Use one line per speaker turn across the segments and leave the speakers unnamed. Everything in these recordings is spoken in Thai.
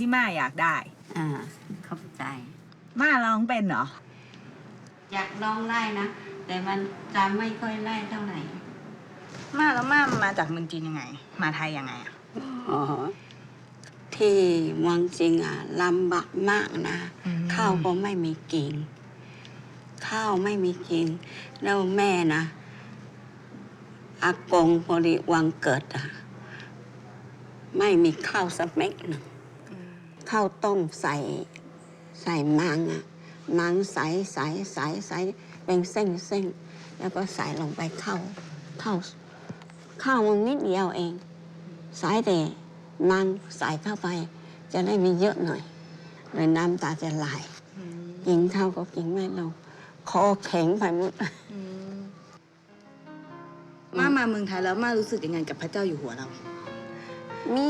ที่
มาอยากได้
อ่าเข้าใจ
มาร้องเป็นเหรอ
อยากลองไล่นะ แต่มันจำไม่ค่อยไล่เท่าไหร่
มาแล้วมามาจากเมืองจีนยังไง มาไทยยังไงอะ
อ๋อที่เมืองจริงอะลำบากมากนะข้าวก็ไม่มีกินข้าวไม่มีกิน แล้วแม่นะอากงพอดีวันเกิดอะ ไม่มีข้าวสักเม็ดหนึ่ง ข้าวต้มใส่ใส่มังอะมังใสใสใสใสเป็นเส้นเส้นแล้วก็ใส่ลงไปเข้าเข้าข้าวมันนิดเดียวเอง ใส่แต่มังใส่เข้าไป จะได้มีเยอะหน่อยเลยน้ำตาจะไหลกินข้าวก็กินไม่ลงคอแข็งไปหมด
มามาเมืองไทยแล้วมารู้สึกยังไงกับพระเจ้าอยู่หัวเรา
มี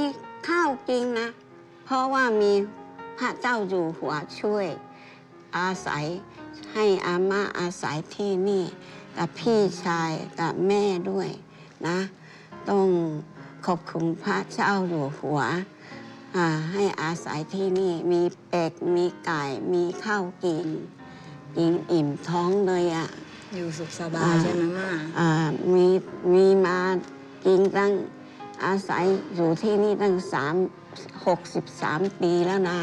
ข้าวกินนะ เพราะว่ามีพระเจ้าอยู่หัวช่วย อาศัยให้อาม่าอาศัยที่นี่กับพี่ชายกับแม่ด้วยนะ ต้องขอบคุณพระเจ้าอยู่หัวอ่าให้อาศัยที่นี่มีเป็ดมีไก่มีข้าวกินกินอิ่มท้องเลยอะ
อยู่สุขสบา
อ่า
ยใช่ไหมมา
อ่ามีมีมากินตั้งอาศัยอยู่ที่นี่ตั้งสาม หกสิบสามปีแล้วนะ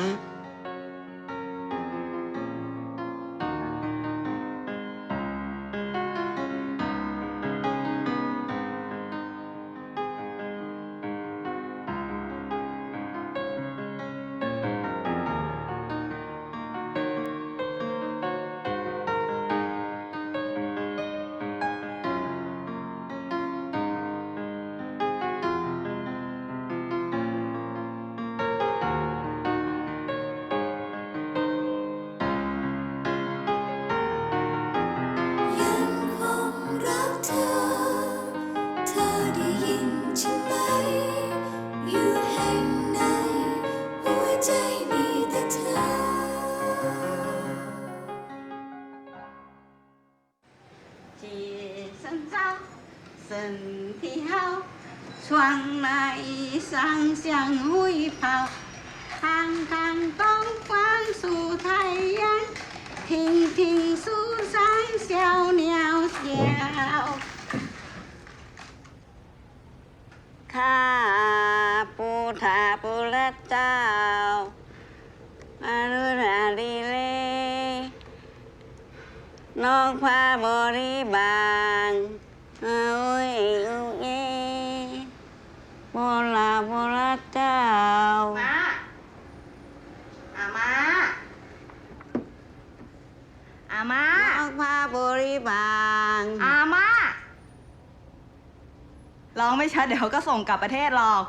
ร้องไม่
ชัดเดี๋ยวเขาก็ส่งกลับประเทศหรอก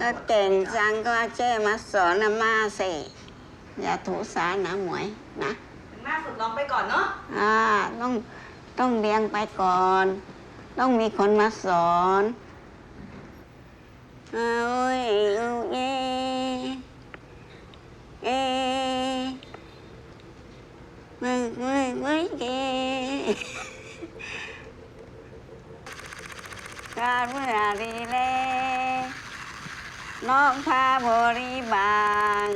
ก็เก่งจังก็เจ้มาสอนนะมาสิอย่าถูสานะหมวยนะ
ถึงแม่ฝึกร้องไปก่อนเนาะ
อ่าต้องต้องเลี้ยงไปก่อน ต้องมีคนมาสอนเอาไว้อุเยเอมึงมึงมึงเก การเมื่อรีเลน้องพาบริบาล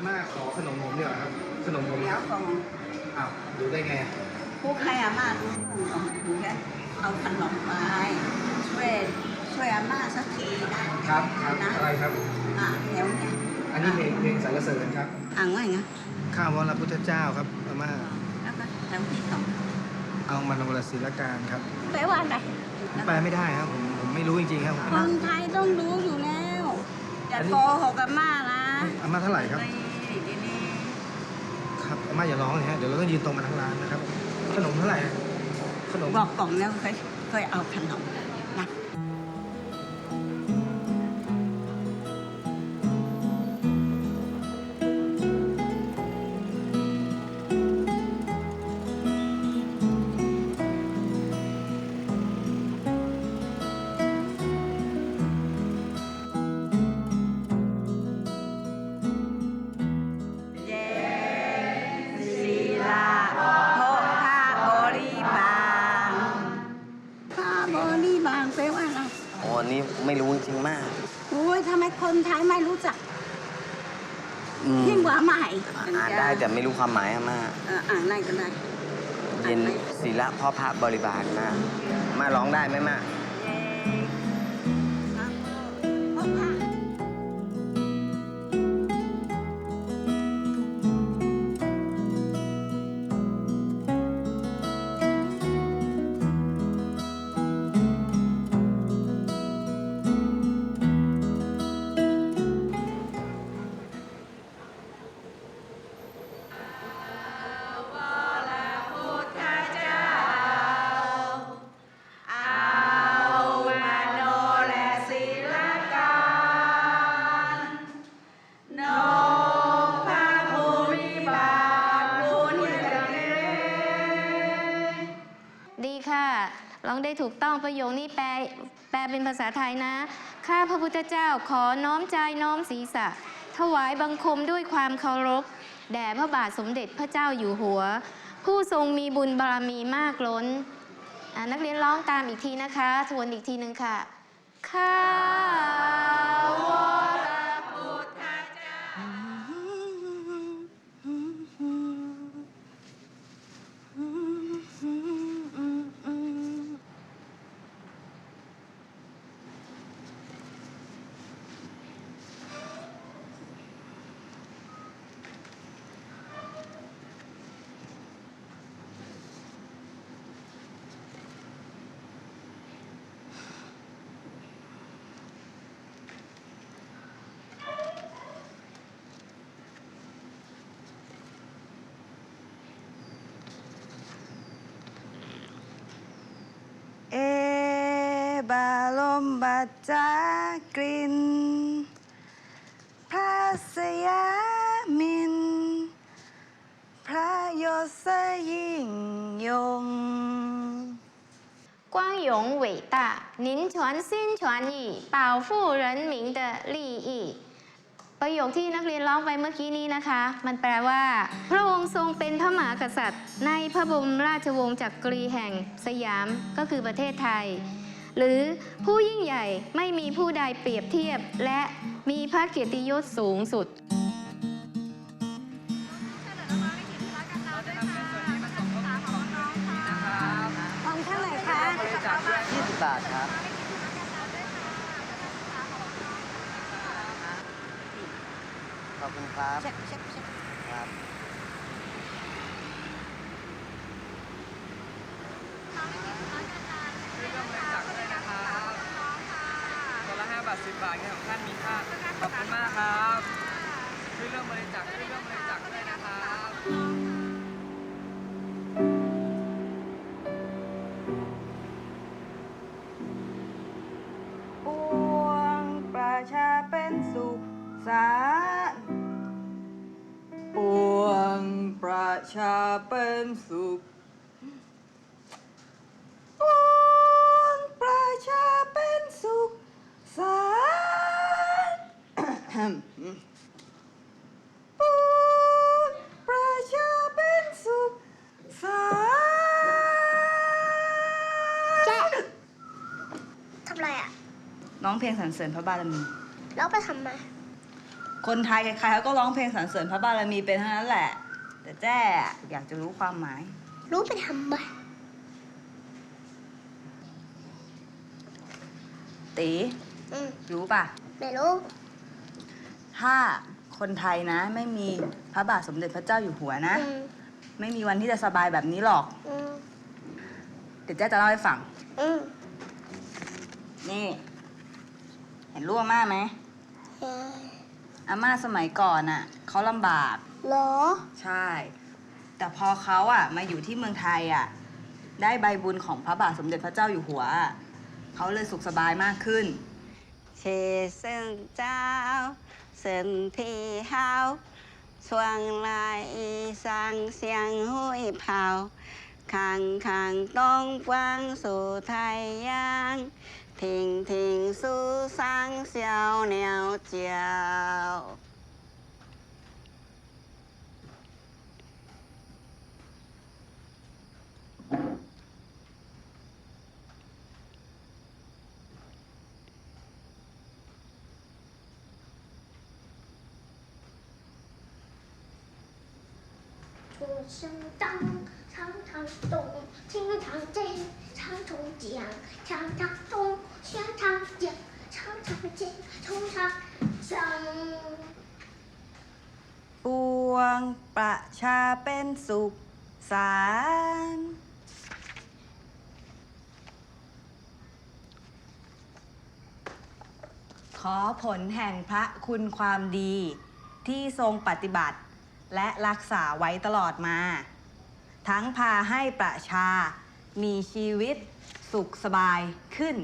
อาม่าขอขนมผมเดี๋ยวาครับ ขนมผม
เดี๋ยวก่อน
อ้าวรู้ได้ไง
ผู้ใครอามารู้ถึงเนี่ยเอาขนมไปช่วยช่วยกับมาสักทีนะครับ
ครับ
นะ
อะไรครับ
อะแถวเนี้ย
อันนี้เพลงเพลงสรรเสริญครับ
อ่างว่าไง
ข้าวพระพุทธเจ้าครับอาม่า
แล้วก็แถวที่สอง
เอามันวรศิลการครับ
แปลว่าอะไร
แปลไม่ได้ครับผมผมไม่รู้จริงๆครับผม
คนไทยต้องรู้อยู่แล้วอย่าโกหกกับมานะ
อาม่าเท่าไหร่ครับ
นี่ดีนี่
ครับอา ม่าอย่าร้องเลยฮะเดี๋ยวเราต้องยืนตรงกันทั้งร้านนะครับ ขนมเท่าไหร่ขนม
บอกกล่องแล้วเคยเคยเอาขนม ความ
หมายอะมาก
เอออ่านได้ก็ได้
เย็นศิละพ่อพระบริบาลมากมาร้องได้ไหมมาก
เป
ระโยคนี้แปลแปลเป็นภาษาไทยนะ ข้าพระพุทธเจ้าขอน้อมใจน้อมศีรษะ ถวายบังคมด้วยความเคารพ แด่พระบาทสมเด็จพระเจ้าอยู่หัว ผู้ทรงมีบุญบารมีมากล้น นักเรียนร้องตามอีกทีนะคะ ทวนอีกทีหนึ่งค่ะ ข้าวร
เอบาล มบัจจากลิน พระสยามิน พระยศยิ่งยง
光荣伟大，您全心全意保护人民的利益 ประโยคที่นักเรียนร้องไปเมื่อกี้นี้นะคะ มันแปลว่า พระองค์ทรงเป็นพระมหากษัตริย์ ในพระบรมราชวงศ์จักรีแห่งสยามก็คือประเทศไทย หรือผู้ยิ่งใหญ่ไม่มีผู้ใดเปรียบเทียบ และมีพระเกียรติยศสูงสุด
ฟังเท่าไหร่คะ
20 บาทครับ ขอบคุณครับ
เช็คเช็คเช็ค
ครับ
คนละ5 บาท10บาทเงินของท่านมีค่าขอบคุณมากครับช่วยเรื่องบริจาคช่วยเรื่องบริจาคด้วยนะครับ
อะไรอะ
ร้องเพลงสรรเสริญพระบารมี
แล้วไปทำไม
คนไทยใครๆเขาก็ร้องเพลงสรรเสริญพระบารมีเป็นทั้งนั้นแหละ แต่แจ้อยากจะรู้ความหมาย
รู้ไปทำไม
เตตี
อืม
รู้ป่ะ
ไม่รู้
ถ้าคนไทยนะ ไม่มีพระบาทสมเด็จพระเจ้าอยู่หัวนะ
อืม
ไม่มีวันที่จะสบายแบบนี้หรอก
อืม
เดี๋ยวเจ๊จะเล่าให้ฟัง
อืม
นี่ เห็นรูปอาม่าไหม
เฮ้ย
อาม่าสมัยก่อนอะเขาลำบาก
เหรอ
ใช่ แต่พอเขาอะ มาอยู่ที่เมืองไทยอะ ได้ใบบุญของพระบาทสมเด็จพระเจ้าอยู่หัวอะเขาเลยสุขสบายมากขึ้น
เชเซิงเจ้าเซินที่เฮาช่วงลายอีสังเสียงห้วยเผาข้างข้างต้องฟังสู่ไทยยาง 婷婷树上小鸟
叫。声当，常常动，听常见，常常讲，常常动。 ช้าทางเดีช้าทางเช้าจัง
ปวงประชาเป็นสุขสารขอผลแห่งพระคุณความดีที่ทรงปฏิบัติ และรักษาไว้ตลอดมา ทั้งพาให้ประชามีชีวิตสุขสบายขึ้น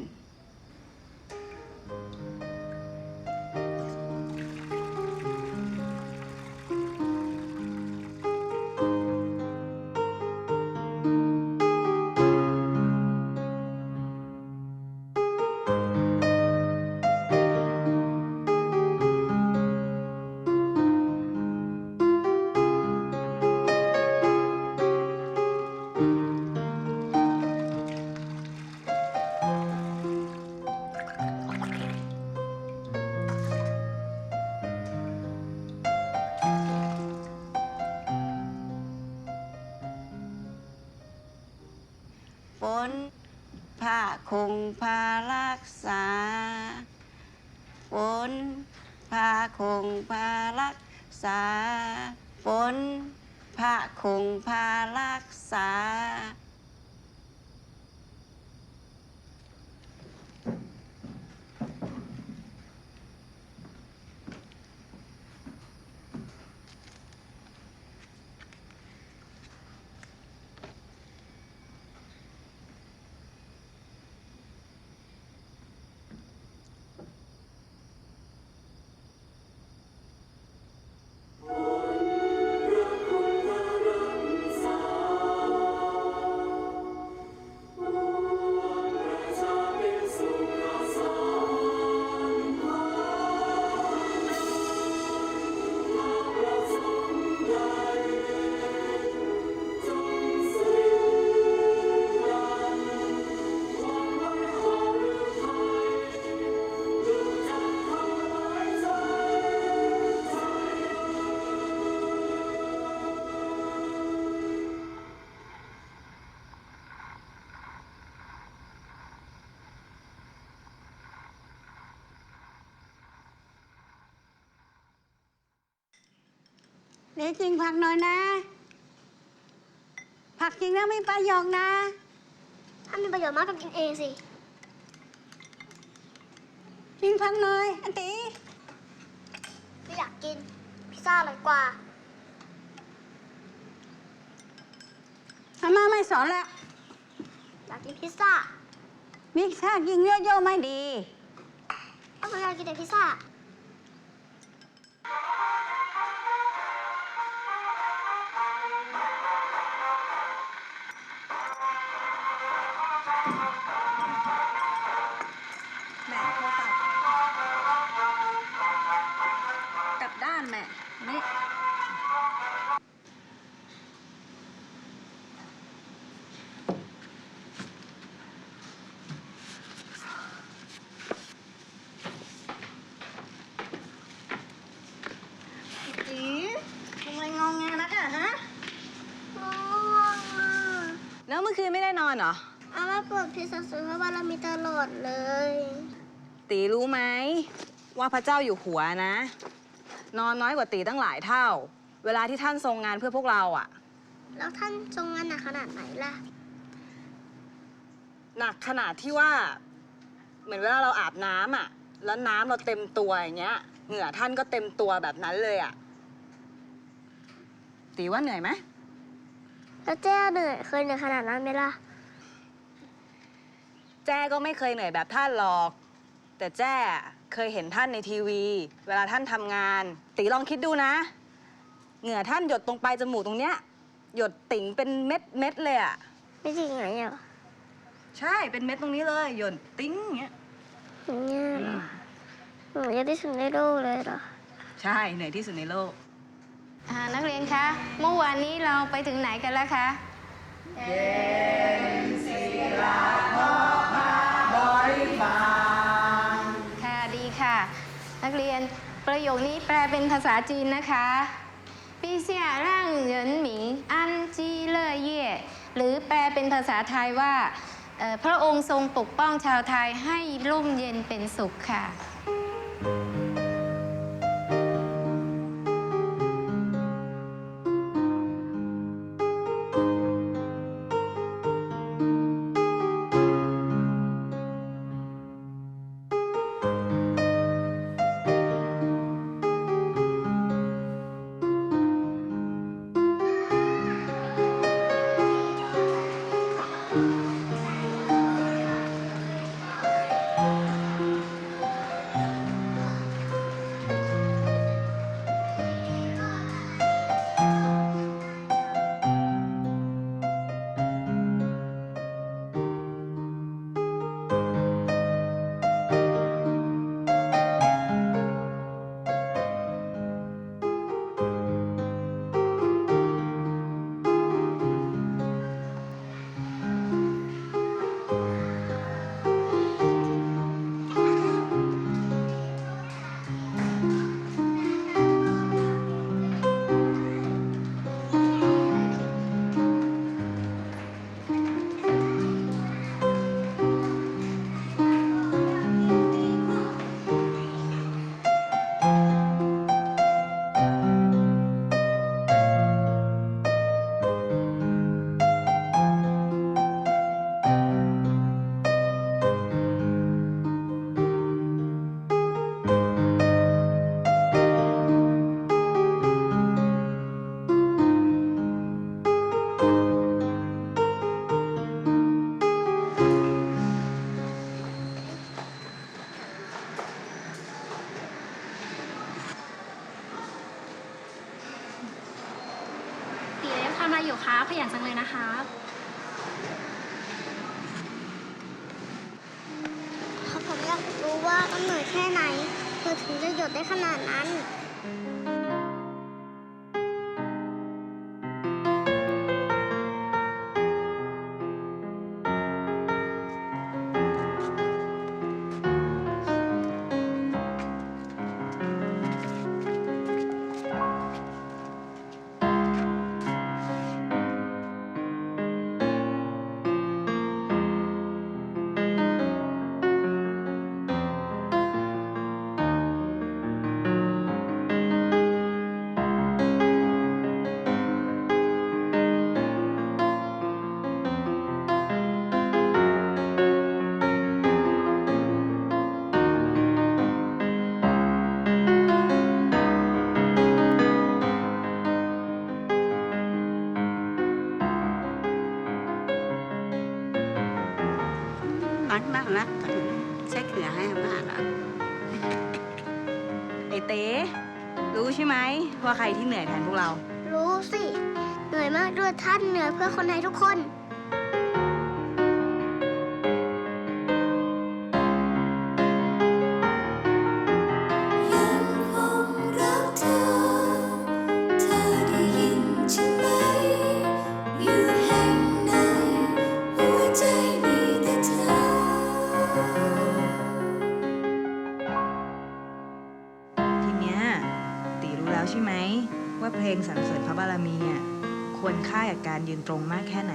คงพารักษาฝนพาคงพารักษาฝนพระคงพารักษา นี่จริงผักหน่อยนะ ผักจริงนะไม่ประโยคนะ
ถ้ามีประโยชน์มากก็กินเองสิ
จริงผักหน่อยอันตี
ไม่อยากกิน พิซซ่าอร่อยกว่า
อาม่าไม่สอนแล้ว
อยากกินพิซซ่า
มิกซ่ากินเยอะๆไม่ดี
ถ้าผมอยากกินแต่พิซซ่า
เมื่อคืนไม่ได้นอนเหรอ
อาม่าเปิดพิซซ่าสูตรพระบารมีตลอดเลย
ตีรู้ไหมว่าพระเจ้าอยู่หัวนะ นอนน้อยกว่าตีตั้งหลายเท่า เวลาที่ท่านทรงงานเพื่อพวกเราอะ
แล้วท่านทรงงานหนักขนาดไหนล่ะ
หนักขนาดที่ว่า เหมือนเวลาเราอาบน้ำอะแล้วน้ำเราเต็มตัวอย่างเงี้ย เหงื่อท่านก็เต็มตัวแบบนั้นเลยอะตีว่าเหนื่อยไหม
แล้วเจ้เหนื่อยเคยเหนื่อยขนาดนั้นไหมล่ะ
แจ้ก็ไม่เคยเหนื่อยแบบท่านหรอก แต่แจ้เคยเห็นท่านในทีวี เวลาท่านทำงาน ตีลองคิดดูนะ เหงื่อท่านหยดตรงปลายจมูกตรงเนี้ย หยดติ่งเป็นเม็ดเม็ดๆเลยอะ
ไม่จริงไงอะ
ใช่เป็นเม็ดตรงนี้เลย หยดติ้งอย่างเงี้ย
อย่างเงี้ยเหรอหนูยังได้สุดในโลกเลยเหรอ
ใช่เหนื่อยที่สุดในโลก
อ่านักเรียนคะ เมื่อวานนี้เราไปถึงไหนกันแล้วคะ ค่ะดีค่ะ นักเรียนประโยคนี้แปลเป็นภาษาจีนนะคะปีเสียร่างเหรินหมิงอันจีเลอเย่หรือแปลเป็นภาษาไทยว่าพระองค์ทรงปกป้องชาวไทยให้ร่มเย็นเป็นสุขค่ะำ
อะไรอยู่คะขยันจังเลยนะคะ
ขาผมอยากรู้ว่าต้องเหนื่อยแค่ไหนเพื่อถึงจะหยุดได้ขนาดนั้น
ว่า
ใครที่เหนื่อยแทนพวกเรา
รู้สิ เหนื่อยมากด้วยท่านเหนื่อยเพื่อคนไทยทุกคน
ว่าเพลงสรรเสริญพระบารมีอะควรค่ากับการยืนตรงมากแค่ไหน